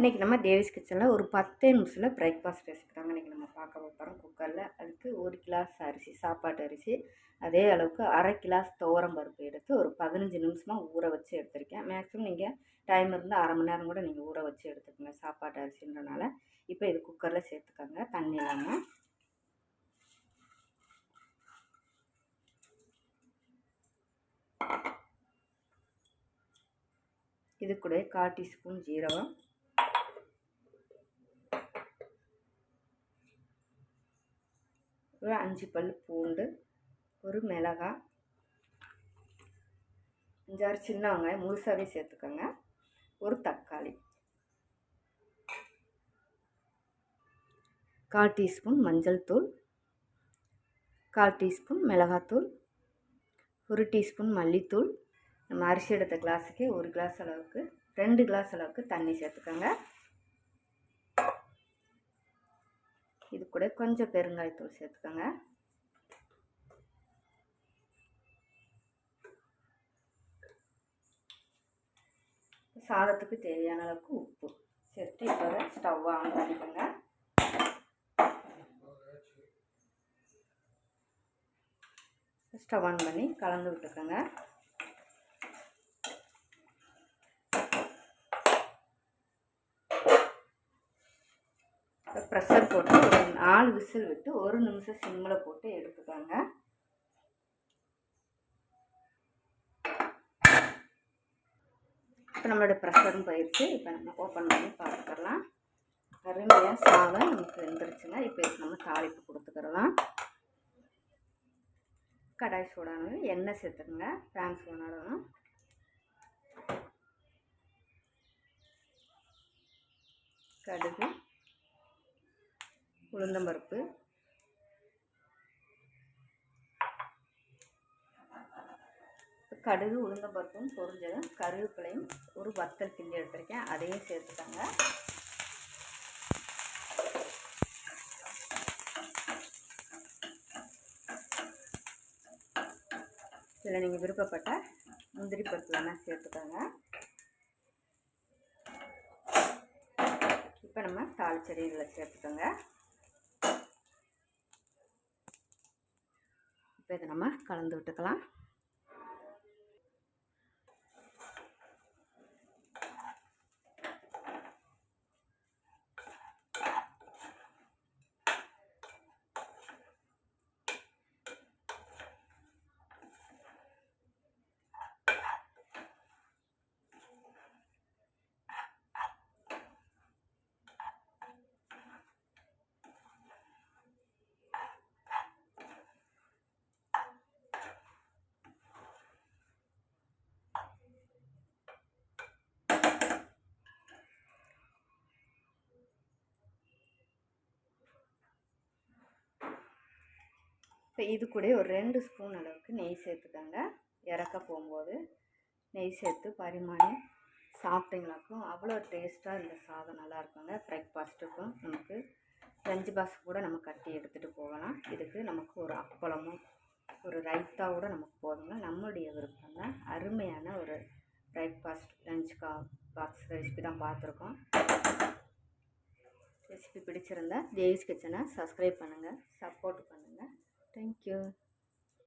இன்றைக்கி நம்ம தேவிஸ் கிச்சனில் ஒரு பத்தே நிமிஷத்தில் பிரேக்ஃபாஸ்ட் ரெசிபி தாங்க இன்றைக்கி நம்ம பார்க்க போகிறோம் குக்கரில் அதுக்கு ஒரு கிளாஸ் அரிசி சாப்பாட்டு அரிசி அதே அளவுக்கு அரை கிளாஸ் துவரம் பருப்பு எடுத்து ஒரு பதினஞ்சு நிமிஷமாக ஊற வச்சு எடுத்திருக்கேன். மேக்ஸிமம் நீங்கள் டைம் இருந்தால் அரை மணி நேரம் கூட நீங்கள் ஊற வச்சு எடுத்துக்கோங்க சாப்பாட்டு அரிசின்றனால. இப்போ இது குக்கரில் சேர்த்துக்கோங்க. தண்ணி இல்லாமல் இது கூட கால் டீஸ்பூன் ஜீரகம். ஒரு அஞ்சு பல் பூண்டு ஒரு மிளகாய் அஞ்சாறு சின்ன வெங்காயம் முழுசாகவே சேர்த்துக்கோங்க. ஒரு தக்காளி. கால் டீஸ்பூன் மஞ்சள் தூள். கால் டீஸ்பூன் மிளகாத்தூள். ஒரு டீஸ்பூன் மல்லித்தூள். நம்ம அரிசி எடுத்த கிளாஸுக்கு ஒரு கிளாஸ் அளவுக்கு ரெண்டு கிளாஸ் அளவுக்கு தண்ணி சேர்த்துக்கோங்க. இது கூட கொஞ்சம் பெருங்காயத்தூள் சேர்த்துக்கோங்க. சாதத்துக்கு தேவையான அளவுக்கு உப்பு சேர்த்து இப்போ ஸ்டவ் ஆன் பண்ணிக்கோங்க. ஸ்டவ் ஆன் பண்ணி கலந்து விட்டுக்கோங்க. ப்ரெஷர் போட்டு ஒரு நாலு விசில் விட்டு ஒரு நிமிஷம் சிம்மில் போட்டு எடுத்துக்கோங்க. இப்போ நம்மளோட ப்ரெஷரும் போயிடுச்சு இப்போ நம்ம ஓப்பன் பண்ணி பார்த்துக்கலாம். அருமையாக சாதம் நமக்கு வெந்துருச்சுங்க. இப்போ இதுக்கு நம்ம தாளிப்பு கொடுத்துக்கிறலாம் கடாய் சூடானது எண்ணெய் சேர்த்துக்கோங்க. பேன் சூடானதும். கடுகு. உளுந்தம்பருப்பு. கடுகு உளுந்தம்பருப்பும் பொரிஞ்சதும் கருவேப்பிலையும் ஒரு வத்தல் பிஞ்சு எடுத்திருக்கேன். அதையும் சேர்த்துக்கோங்க. இதில் நீங்கள் விருப்பப்பட்ட முந்திரி பருப்பு வேணால் சேர்த்துக்கோங்க. இப்போ நம்ம தாளிச்செடி இதில் சேர்த்துக்கோங்க. இப்போ இதை நம்ம கலந்து விட்டுக்கலாம். இப்போ இது கூட ஒரு ரெண்டு ஸ்பூன் அளவுக்கு நெய் சேர்த்துக்கோங்க. இறக்க போகும்போது நெய் சேர்த்து பரிமாணி சாப்பிட்டீங்களாக்கும் அவ்வளோ டேஸ்ட்டாக இந்த சாதம் நல்லா இருக்குங்க பிரேக்ஃபாஸ்ட்டுக்கும் நமக்கு லஞ்சு பாக்ஸ் கூட நம்ம கட்டி எடுத்துகிட்டு போகலாம். இதுக்கு நமக்கு ஒரு அப்பளமும் ஒரு ரைத்தா கூட நமக்கு போதுங்க. நம்மளுடைய விருப்பம் தான் அருமையான ஒரு பிரேக்ஃபாஸ்ட் லஞ்ச் கா பாக்ஸ் ரெசிபி தான் பார்த்துருக்கோம். ரெசிபி பிடிச்சிருந்தா தேவிஸ் கிச்சனை சப்ஸ்கிரைப் பண்ணுங்கள் சப்போர்ட் பண்ணுங்கள் Thank you.